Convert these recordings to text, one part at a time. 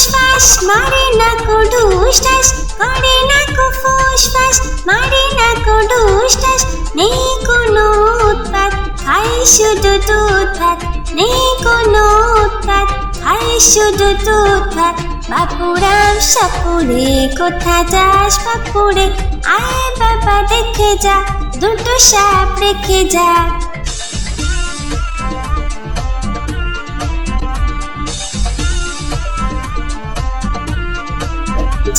ফুস ফাস মারে না কো ঢুস ঢাস করে না কো ফুস ফাস মারে না কো ঢুস ঢাস নেই কোনো উৎপাত খাই শুধু দুধ ভাত নেই কোনো উৎপাত খাই শুধু দুধ ভাত বাপুরাম সাপুরে কোথা যাস বাপুরে, আয় বাবা দেখে যা, দুটো সাপ রেখে যা।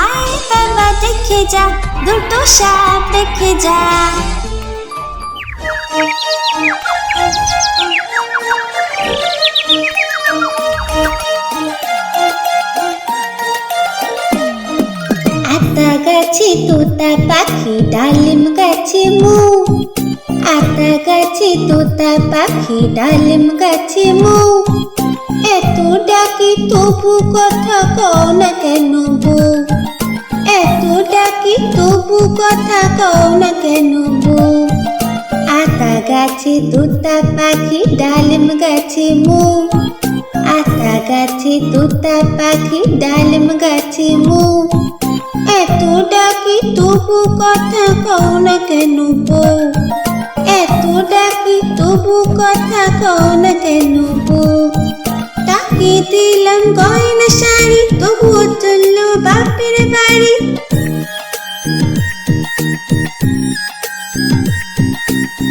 আয় বাবা দেখে যা দুটো সাপ রেখে যা আতা গাছে তোতা পাখি ডালিম গাছে মু আতা গাছে তোতা পাখি ডালিম গাছে মু এত ডাকি তবু কথা কও না কেন বউ এত ডাকি তবু কথা কও না কেন আতা গাছে তোতা পাখি, ডালিম গাছে মু। আতা গাছে তোতা পাখি, ডালিম গাছে মু। এত ডাকি তবু কথা কও না কেন বউ? এত ডাকি তবু কথা কও না কেন তাকে দিলাম গয়না শাড়ি, তবুও চলল বাপের বাড়ি।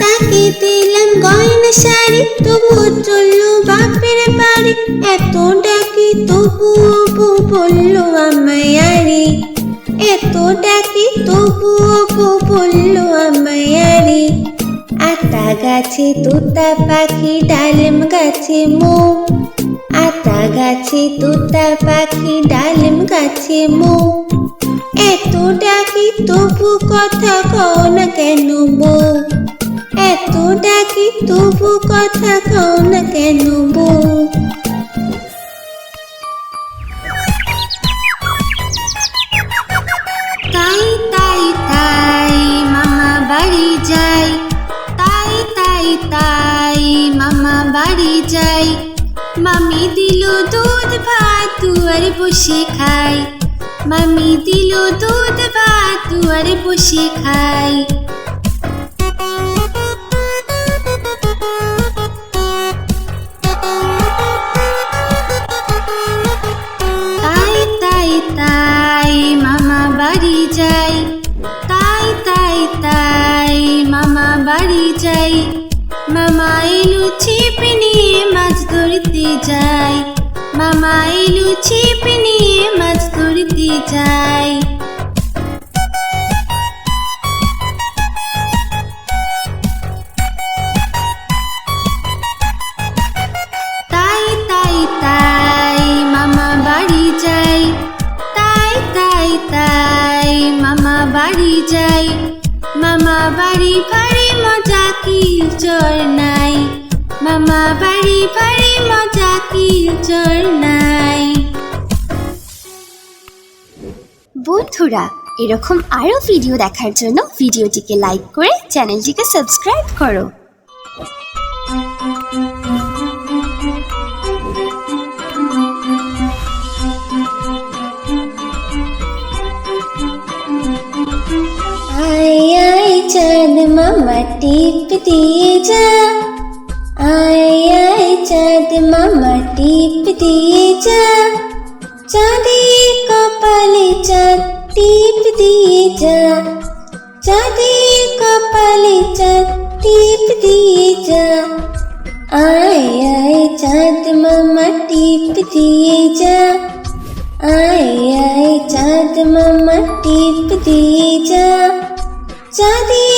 তাকে দিলাম গয়না শাড়ি, তবুও চলল বাপের বাড়ি। এত ডাকি তবুও বলল আমায় আরে। এত ডাকি তবুও বলল আমায় আরে। আতা গাছে, তোতা পাখি, ডালিম গাছে মো। আতা গাছে, তোতা পাখি, ডালিম গাছে, মো। এত ডাকি, তবু কথা কও না কেন বউ এত ডাকি, তবু কথা কও না কেন বউ তাই তাই তাই মামা বাড়ি যাই। মামি দিল দুধ ভাত তুয়ার বসে খাই। মামি দিল দুধ ভাত তুয়ার বসে খাই। ধরতে যাই মামা এলু ছিপ নিয়ে মাছ ধরতে যাই তাই তাই তাই মামা বাড়ি যাই। তাই তাই তাই মামা বাড়ি যাই। মামা বাড়ি ভারী মজা কি চর নাই। মামা বাড়ি চর নাই। বন্ধুরা এরকম আরও ভিডিও দেখার জন্য ভিডিওটিকে লাইক করে চ্যানেলটিকে সাবস্ক্রাইব করো। আয় আয় চাঁদ মামা টিপ দিয়ে যা। আয় আয় চাঁদ মামা টিপ দিয়ে যা চাঁদের কপালে চাঁদ টিপ দিয়ে যা চাঁদের কপালে চাঁদ টিপ দিয়ে যা আয় আয় চাঁদ মামা টিপ দিয়ে যা আয় আয় চাঁদ মামা টিপ দিয়ে যা চাঁদের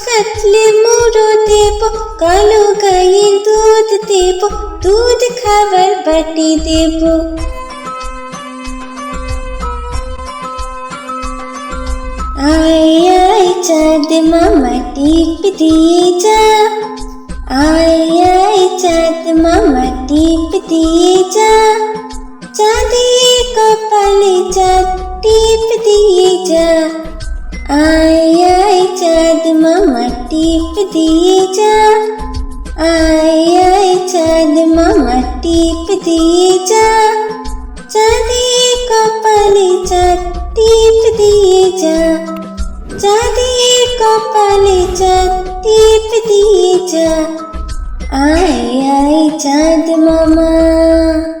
কাটলে মুড়ো দেব কালো গাইয়ের দুধ দেব দুধ খাবার বাটি দেব আয় আয় চাঁদ মামা টিপ দিয়ে যা আয় আয় চাঁদ মামা টিপ দিয়ে যা চাঁদের কপালে মামা টিপ দিয়ে যা আয় আয় চাঁদ মামা টিপ দিয়ে যা চাঁদের কপালে চাঁদ টিপ দিয়ে যা চাঁদের কপালে চাঁদ টিপ দিয়ে যা আয় আয় চাঁদ মামা হাট্টি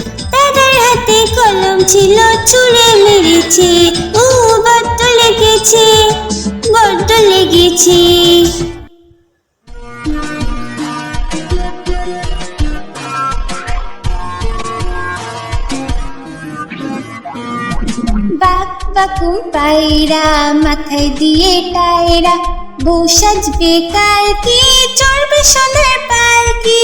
হাতে কলম ছিল ছুঁড়ে মেরেছে, ও বড্ড লেগেছে বড্ড লেগেছে। বাক বাকুম পায়রা, মাথায় দিয়ে টায়রা, বউ কালকে, চড়বে সোনার পালকি।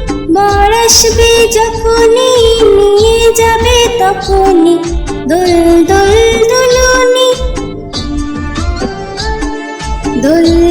যখনই নিয়ে যাবে তখনই দুল দুল দুলুনি। দুল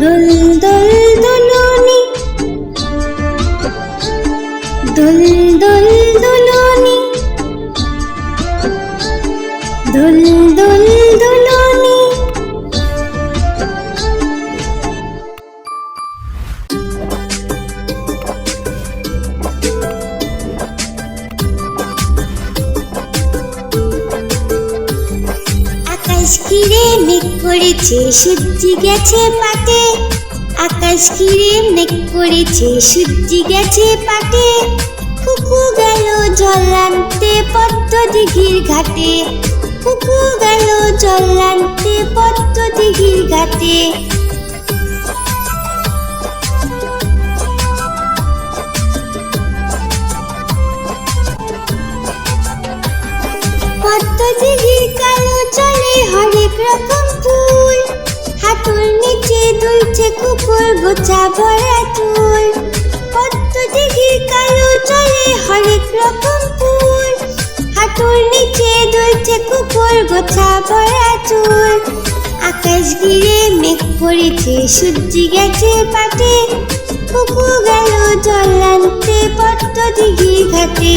দুল দুল দুলুনি। দুল দুল দুলুনি। দুল দুল করেছে সূর্যি গেছে আকাশ ঘিরে মেঘ করেছে গেছে পাটে। কুকু গেল জল আনতে পদ্ম দিঘির ঘাটে কুকু গেল জল আনতে পদ্ম দিঘির ঘাটে। পদ্মদিঘির কালো চলে হরেক রকম নিচে দুলছে কুকুর গোছা ভরা চুল। পদ্মদিঘির কালো চলে হরেক রকম ফুল। হাঁটুর নিচে দুলছে কুকুর গোছা ভরা চুল। আকাশ ঘিরে মেঘ পড়েছে সূর্যি গেছে পাটে। কুকু গেল জল আনতে পদ্মদিঘির ঘাটে।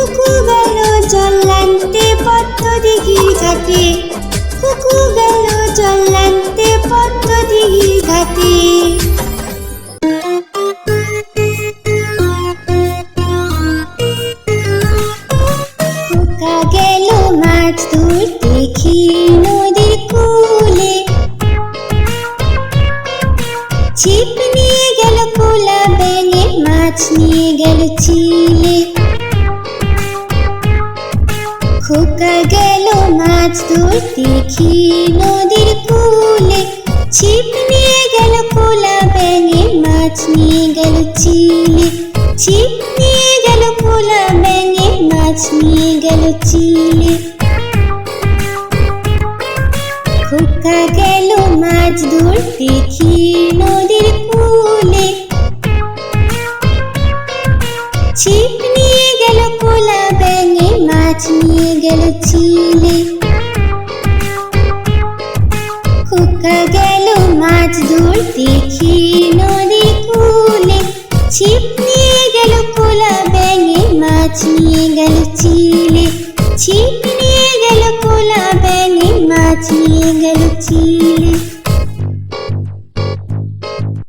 কুকু গেল জল আনতে পদ্ম দিঘির ঘাটে। কুকু গেল জল আনতে পদ্ম দিঘির ঘাটে। গেল মাছ ধরতে ক্ষীর নদীর কূলে। ছিপ নিয়ে গেল কোলা ব্যাঙে, মাছ নিয়ে গেল চিলে। খোকা গেল মাছ ধরতে। ক্ষীর নদীর কূলে ছিপ নিয়ে গেল কোলা ব্যাঙে। মাছ নিয়ে গেল চিলে। ছিপ নিয়ে গেল কোলা ব্যাঙে। মাছ নিয়ে গেল চিলে। খোকা গেল মাছ ধরতে। ক্ষীর নদীর কূলে মাছ নিয়ে গেল চিলে খোকা গেল মাছ ধরতে নদীর কূলে ছিপ নিয়ে গেল কোলা ব্যাঙে, মাছ নিয়ে গেল চিলে। ছিপ নিয়ে গেল কোলা ব্যাঙে, মাছ নিয়ে গেল চিলে।